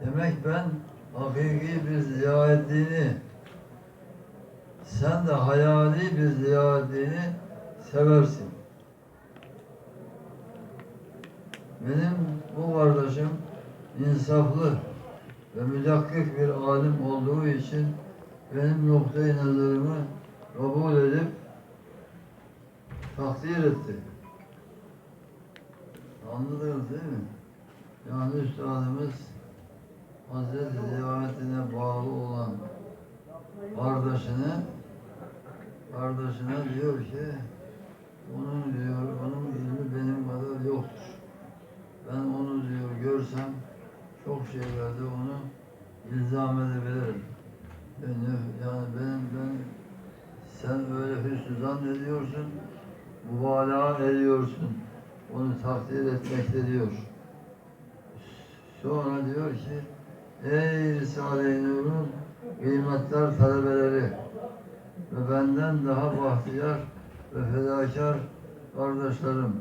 Demek ben hakiki bir ziyaretliğini sen de hayali bir ziyaretliğini seversin. Benim bu kardeşim insaflı ve müdakkik bir alim olduğu için benim noktayı nazarımı kabul edip takdir etti. Anladınız değil mi? Yani Üstadımız Hazreti ziyaretine bağlı olan kardeşine kardeşine diyor ki onun diyor onun ilmi benim kadar yoktur. Ben onu diyor görsem çok şeylerde onu ilzam edebilirim. Yani, yani benim ben sen öyle hüsnü zannediyorsun, mübalağa ediyorsun. Onu takdir etmekte diyor. Sonra diyor ki, ey Risale-i Nur'un kıymetler talebeleri ve benden daha bahtiyar ve fedakar kardeşlerim,